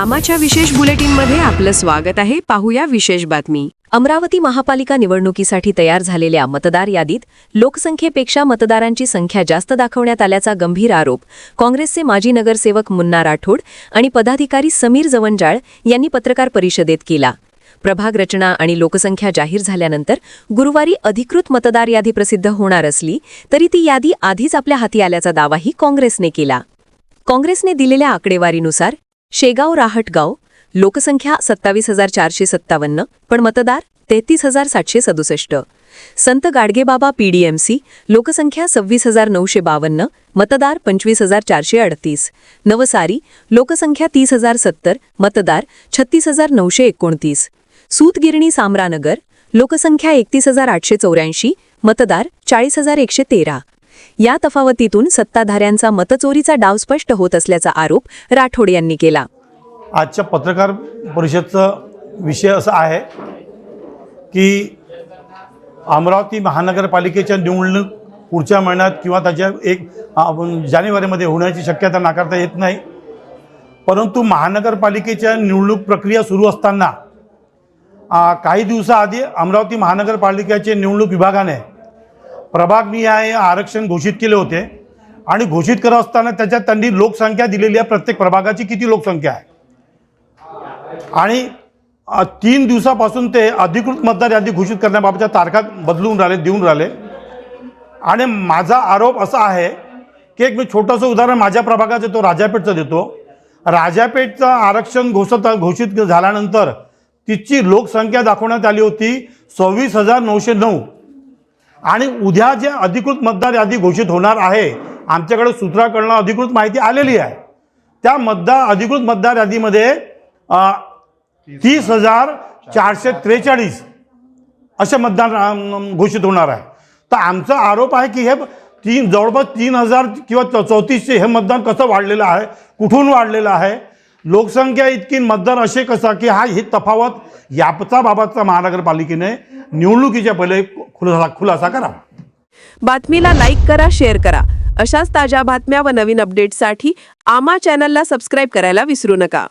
आमाच्या विशेष बुलेटिनमध्ये आपलं स्वागत आहे. पाहूया विशेष बातमी. अमरावती महापालिका निवडणुकीसाठी तयार झालेल्या मतदार यादीत लोकसंख्येपेक्षा मतदारांची संख्या जास्त दाखवण्यात आल्याचा गंभीर आरोप काँग्रेसचे माजी नगरसेवक मुन्ना राठोड आणि पदाधिकारी समीर जवंजाळ यांनी पत्रकार परिषदेत केला. प्रभाग रचना आणि लोकसंख्या जाहीर झाल्यानंतर गुरुवारी अधिकृत मतदार यादी प्रसिद्ध होणार असली तरी ती यादी आधीच आपल्या हाती आल्याचा दावाही काँग्रेसने केला. काँग्रेसने दिलेल्या आकडेवारीनुसार शेगाव राहटगाव लोकसंख्या सत्तावीस हजार चारशे सत्तावन्न पण मतदार तेहतीस हजार सातशे सदुसष्ट. संत गाडगेबाबा पीडीएमसी लोकसंख्या सव्वीस हजार नऊशे बावन्न मतदार पंचवीस हजार चारशे अडतीस. नवसारी लोकसंख्या तीस हजार सत्तर मतदार छत्तीस हजार नऊशे एकोणतीस. सूतगिरणी सामरानगर लोकसंख्या एकतीस हजार आठशे चौऱ्याऐंशी मतदार चाळीस हजार एकशे तेरा. या तफावतीतून सत्ताधाऱ्यांचा मतचोरीचा डाव स्पष्ट होत असल्याचा आरोप राठोड यांनी केला. आजच्या पत्रकार परिषदचा विषय असा आहे की अमरावती महानगरपालिकेच्या निवडणूक पुढच्या महिन्यात किंवा त्याच्या एक जानेवारीमध्ये होण्याची शक्यता नाकारता येत नाही. परंतु महानगरपालिकेच्या निवडणूक प्रक्रिया सुरू असताना काही दिवसाआधी अमरावती महानगरपालिकेचे निवडणूक विभागाने प्रभाग प्रभागनिहाय आरक्षण घोषित केले होते. आणि घोषित करत असताना त्याच्यात त्यांनी लोकसंख्या दिलेली आहे प्रत्येक प्रभागाची किती लोकसंख्या आहे? आणि तीन दिवसापासून ते अधिकृत मतदार यादी घोषित करण्याबाबतच्या तारखा बदलून राहिले देऊन राहिले. आणि माझा आरोप असा आहे की एक मी छोटंसं उदाहरण माझ्या प्रभागाचं तो राजापेठचं देतो. राजापेठचं आरक्षण घोषित घोषित झाल्यानंतर तिची लोकसंख्या दाखवण्यात आली होती सव्वीस हजार नऊशे नऊ. आणि उद्या जे अधिकृत मतदार यादी घोषित होणार आहे आमच्याकडे सूत्राकडनं अधिकृत माहिती आलेली आहे. त्या मतदार अधिकृत मतदार यादीमध्ये तीस हजार चारशे त्रेचाळीस असे मतदान घोषित होणार आहे. तर आमचा आरोप आहे की हे तीन जवळपास तीन हजार किंवा च चौतीसशे हे मतदान कसं वाढलेलं आहे कुठून वाढलेलं आहे लोकसंख्या इतकी मतदार असे कसा की हा ही तफावत यापचा बाबतचा महानगरपालिकेने निवडणुकीच्या पहिले खुलासा खुलासा करा. बातमीला लाईक करा शेअर करा. अशाच ताज्या बातम्या व नवीन अपडेटसाठी आमा चॅनलला सबस्क्राईब करायला विसरू नका.